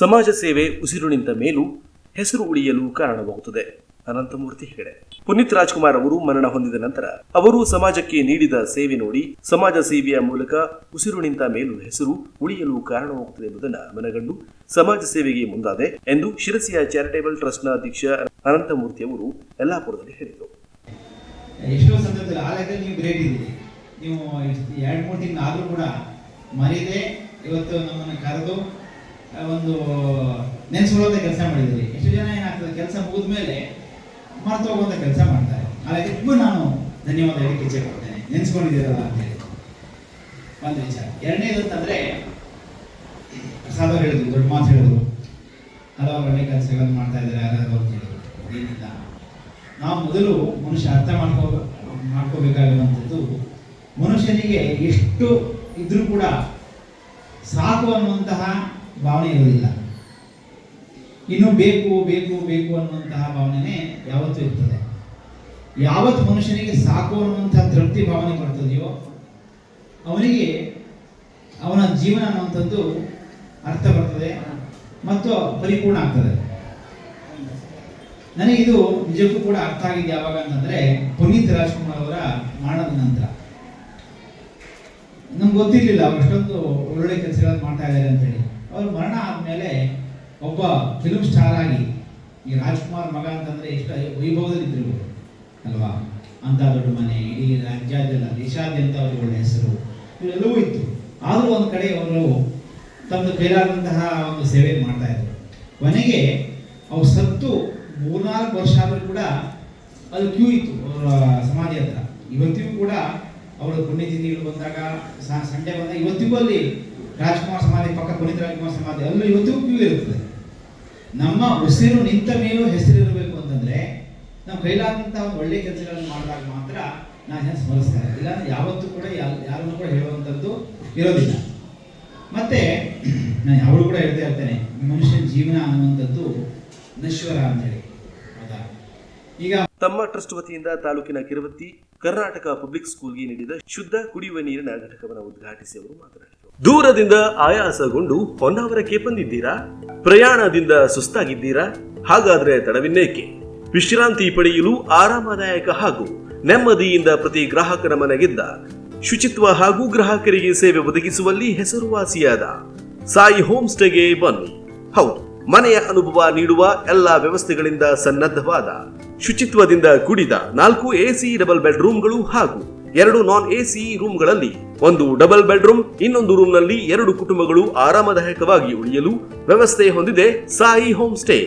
ಸಮಾಜ ಸೇವೆ ಉಸಿರು ನಿಂತ ಮೇಲೂ ಹೆಸರು ಉಳಿಯಲು ಕಾರಣವಾಗುತ್ತದೆ. ಅನಂತಮೂರ್ತಿ ಹೆಗಡೆ. ಪುನೀತ್ ರಾಜ್ಕುಮಾರ್ ಅವರು ಮರಣ ಹೊಂದಿದ ನಂತರ ಅವರು ಸಮಾಜಕ್ಕೆ ನೀಡಿದ ಸೇವೆ ನೋಡಿ ಸಮಾಜ ಸೇವೆಯ ಮೂಲಕ ಉಸಿರು ನಿಂತ ಮೇಲೂ ಹೆಸರು ಉಳಿಯಲು ಕಾರಣವಾಗುತ್ತದೆ ಎಂಬುದನ್ನು ಮನಗಂಡು ಸಮಾಜ ಸೇವೆಗೆ ಮುಂದಾದೆ ಎಂದು ಶಿರಸಿಯ ಚಾರಿಟೇಬಲ್ ಟ್ರಸ್ಟ್ನ ಅಧ್ಯಕ್ಷ ಅನಂತಮೂರ್ತಿ ಅವರು ಯಲ್ಲಾಪುರದಲ್ಲಿ ಹೇಳಿದರು. ಎಷ್ಟೋ ಸಂದರ್ಭದಲ್ಲಿ ಆ ಲೆಕ್ಕದಲ್ಲಿ ನೀವು ಗ್ರೇಟ್ ಇದ್ದೀರಿ ನೀವು ಎರಡು ಮೂರು ತಿಂಗಳು ಆದರೂ ಕೂಡ ಮರೀದೆ, ಇವತ್ತು ನಮ್ಮನ್ನು ಕರೆದು ಒಂದು ನೆನೆಸ್ಕೊಳ್ಳೋದೇ ಕೆಲಸ ಮಾಡಿದ್ದೀರಿ. ಎಷ್ಟು ಜನ ಏನಾಗ್ತದೆ? ಕೆಲಸ ಮುಗಿದ ಮೇಲೆ ಮರೆತು ಹೋಗುವಂಥ ಕೆಲಸ ಮಾಡ್ತಾರೆ. ಅದಕ್ಕೂ ನಾನು ಧನ್ಯವಾದ ಹೇಳಿ ಇಚ್ಛೆ ಪಡ್ತೇನೆ ನೆನೆಸ್ಕೊಂಡಿದ್ದೀರಲ್ಲ ಅಂತೇಳಿ ಒಂದು ವಿಚಾರ. ಎರಡನೇದು ಅಂತಂದರೆ, ಪ್ರಸಾದ ಹೇಳಿದ್ರು, ದೊಡ್ಡ ಮಾತು ಹೇಳಿದ್ರು. ಹಲವಾರು ಒಳ್ಳೆ ಕೆಲಸಗಳನ್ನು ಮಾಡ್ತಾ ಇದ್ದಾರೆ ಯಾರಾದರೂ ಅಂತ ಹೇಳಿದ್ರು. ಏನಿಲ್ಲ. ನಾವು ಮೊದಲು ಮನುಷ್ಯ ಅರ್ಥ ಮಾಡ್ಕೋ, ಮಾಡ್ಕೋಬೇಕಾಗಿರುವಂಥದ್ದು, ಮನುಷ್ಯನಿಗೆ ಎಷ್ಟು ಇದ್ರೂ ಕೂಡ ಸಾಕು ಅನ್ನುವಂತಹ ಭಾವನೆ ಇರೋದಿಲ್ಲ. ಇನ್ನು ಬೇಕು ಬೇಕು ಬೇಕು ಅನ್ನುವಂತಹ ಭಾವನೆ ಯಾವತ್ತೂ ಇರ್ತದೆ. ಯಾವತ್ತು ಮನುಷ್ಯನಿಗೆ ಸಾಕು ಅನ್ನುವಂತಹ ತೃಪ್ತಿ ಭಾವನೆ ಬರ್ತದೆಯೋ, ಅವನಿಗೆ ಅವನ ಜೀವನ ಅನ್ನುವಂಥದ್ದು ಅರ್ಥ ಬರ್ತದೆ ಮತ್ತು ಪರಿಪೂರ್ಣ ಆಗ್ತದೆ. ಇದು ನಿಜಕ್ಕೂ ಕೂಡ ಅರ್ಥ ಆಗಿದೆ ಯಾವಾಗ ಅಂತಂದ್ರೆ ಪುನೀತ್ ರಾಜ್ಕುಮಾರ್ ಅವರ ಮರಣದ ನಂತರ. ನಮ್ಗೆ ಗೊತ್ತಿರಲಿಲ್ಲ, ಅವ್ರು ಒಳ್ಳೊಳ್ಳೆ ಕೆಲಸಗಳನ್ನು ಮಾಡ್ತಾ ಇದ್ದಾರೆ ಅಂತೇಳಿ. ಅವ್ರ ಮರಣ ಆದಮೇಲೆ ಒಬ್ಬ ಫಿಲ್ಮ್ ಸ್ಟಾರ್ ಆಗಿ ಈ ರಾಜ್ಕುಮಾರ್ ಮಗ ಅಂತಂದ್ರೆ ಎಷ್ಟು ವೈಭವದಲ್ಲಿ ಇದ್ರು ಅಲ್ವಾ? ಅಂತ ದೊಡ್ಡ ಮನೆ ಇಡೀ ರಾಜ್ಯಾದ್ಯಂತ ದೇಶಾದ್ಯಂತ ಅವ್ರಿಗೆ ಒಳ್ಳೆ ಹೆಸರು ಇವೆಲ್ಲವೂ ಇತ್ತು ಆದರೂ ಒಂದು ಕಡೆ ಅವರು ತಮ್ಮ ಕೈಲಾದಂತಹ ಒಂದು ಸೇವೆ ಮಾಡ್ತಾ ಇದ್ರು. ಕೊನೆಗೆ ಅವ್ರು ಸತ್ತು ಮೂರ್ನಾಲ್ಕು ವರ್ಷ ಆದರೂ ಕೂಡ ಅದು ಕ್ಯೂ ಇತ್ತು ಅವರ ಸಮಾಜ ಹತ್ರ. ಇವತ್ತಿಗೂ ಕೂಡ ಅವರ ಪುಣ್ಯತಿಥಿಗಳು ಬಂದಾಗ ಸಂಡೆ ಬಂದಾಗ ಇವತ್ತಿಗೂ ಅಲ್ಲಿ ರಾಜ್ಕುಮಾರ್ ಸಮಾಧಿ, ಪಕ್ಕ ಪುನೀತ್ ರಾಜ್ಕುಮಾರ್ ಸಮಾಧಿ, ಅಲ್ಲೂ ಇವತ್ತಿಗೂ ಕ್ಯೂ ಇರುತ್ತದೆ. ನಮ್ಮ ಉಸಿರು ನಿಂತ ಮೇಲೂ ಹೆಸರಿರಬೇಕು ಅಂತಂದ್ರೆ ನಾವು ಕೈಲಾದಂತಹ ಒಂದು ಒಳ್ಳೆ ಕೆಲಸಗಳನ್ನು ಮಾಡಿದಾಗ ಮಾತ್ರ ನಾನು ಸ್ಮರಿಸ್ತಾರೆ ಇಲ್ಲ ಯಾವತ್ತೂ ಕೂಡ ಯಾರು, ಯಾರನ್ನು ಕೂಡ ಹೇಳುವಂಥದ್ದು ಇರೋದಿಲ್ಲ. ಮತ್ತೆ ನಾನು ಯಾವಾಗಲೂ ಕೂಡ ಹೇಳ್ತಾ ಇರ್ತೇನೆ, ಮನುಷ್ಯನ ಜೀವನ ಅನ್ನುವಂಥದ್ದು ನಶ್ವರ ಅಂತೇಳಿ ಹೌದಾ? ಈಗ ತಮ್ಮ ಟ್ರಸ್ಟ್ ವತಿಯಿಂದ ತಾಲೂಕಿನ ಕಿರವತ್ತಿ ಕರ್ನಾಟಕ ಪಬ್ಲಿಕ್ ಸ್ಕೂಲ್ಗೆ ನೀಡಿದ ಶುದ್ಧ ಕುಡಿಯುವ ನೀರಿನ ಘಟಕವನ್ನು ಉದ್ಘಾಟಿಸಿ ಅವರು ಮಾತನಾಡಿದರು. ದೂರದಿಂದ ಆಯಾಸಗೊಂಡು ಹೊನ್ನಾವರಕ್ಕೆ ಬಂದಿದ್ದೀರಾ? ಪ್ರಯಾಣದಿಂದ ಸುಸ್ತಾಗಿದ್ದೀರಾ? ಹಾಗಾದ್ರೆ ತಡವಿನ್ನೇಕೆ? ವಿಶ್ರಾಂತಿ ಪಡೆಯಲು ಆರಾಮದಾಯಕ ಹಾಗೂ ನೆಮ್ಮದಿಯಿಂದ ಪ್ರತಿ ಗ್ರಾಹಕರ ಮನೆಗಿದ್ದ ಶುಚಿತ್ವ ಹಾಗೂ ಗ್ರಾಹಕರಿಗೆ ಸೇವೆ ಒದಗಿಸುವಲ್ಲಿ ಹೆಸರುವಾಸಿಯಾದ ಸಾಯಿ ಹೋಮ್ ಸ್ಟೇಗೆ ಬನ್ನಿ. ಹೌದು. ಮನೆಯ ಅನುಭವ ನೀಡುವ ಎಲ್ಲಾ ವ್ಯವಸ್ಥೆಗಳಿಂದ ಸನ್ನದ್ಧವಾದ, ಶುಚಿತ್ವದಿಂದ ಕೂಡಿದ ನಾಲ್ಕು ಎಸಿ ಡಬಲ್ ಬೆಡ್ರೂಮ್ಗಳು ಹಾಗೂ ಎರಡು ನಾನ್ ಎಸಿ ರೂಮ್ಗಳಲ್ಲಿ ಒಂದು ಡಬಲ್ ಬೆಡ್ರೂಮ್, ಇನ್ನೊಂದು ರೂಮ್ನಲ್ಲಿ ಎರಡು ಕುಟುಂಬಗಳು ಆರಾಮದಾಯಕವಾಗಿ ಉಳಿಯಲು ವ್ಯವಸ್ಥೆ ಹೊಂದಿದೆ ಸಾಯಿ ಹೋಮ್ ಸ್ಟೇ.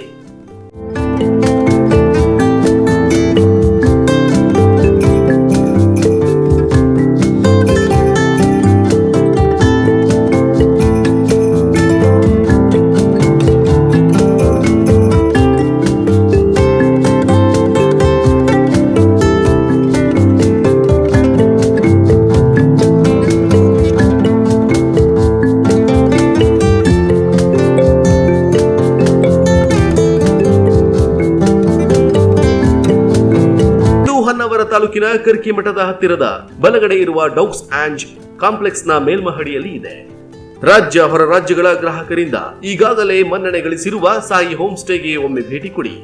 ತಾಲೂಕಿನ ಕರ್ಕಿ ಮಠದ ಹತ್ತಿರದ ಬಲಗಡೆ ಇರುವ ಡೌಕ್ಸ್ ಕಾಂಪ್ಲೆಕ್ಸ್ ಕಾಂಪ್ಲೆಕ್ಸ್ನ ಮೇಲ್ಮಹಡಿಯಲ್ಲಿ ಇದೆ. ರಾಜ್ಯ ಹೊರ ರಾಜ್ಯಗಳ ಗ್ರಾಹಕರಿಂದ ಈಗಾಗಲೇ ಮನ್ನಣೆ ಗಳಿಸಿರುವ ಸಾಯಿ ಹೋಮ್ ಸ್ಟೇಗೆ ಒಮ್ಮೆ ಭೇಟಿ ಕೊಡಿ.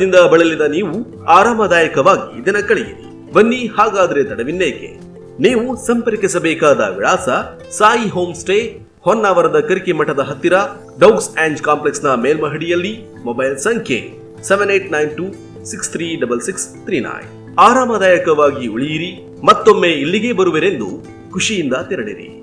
ಪ್ರಯಾಣದಿಂದ ಬಳಲಿದ ನೀವು ಆರಾಮದಾಯಕವಾಗಿ ದಿನ ಕಳೆಯಿರಿ. ಬನ್ನಿ ಹಾಗಾದ್ರೆ ತಡವಿನ್ನೇಕೆ? ನೀವು ಸಂಪರ್ಕಿಸಬೇಕಾದ ವಿಳಾಸ ಸಾಯಿ ಹೋಮ್ ಸ್ಟೇ, ಹೊನ್ನಾವರದ ಕರಿಕೆ ಮಠದ ಹತ್ತಿರ, ಡೌಗ್ಸ್ ಆಂಡ್ನ ಮೇಲ್ಮಹಡಿಯಲ್ಲಿ ಮೊಬೈಲ್ ಸಂಖ್ಯೆ seven eight nine two six three double six three nine. ಆರಾಮದಾಯಕವಾಗಿ ಉಳಿಯಿರಿ, ಮತ್ತೊಮ್ಮೆ ಇಲ್ಲಿಗೆ ಬರುವರೆಂದು ಖುಷಿಯಿಂದ ತೆರಳಿರಿ.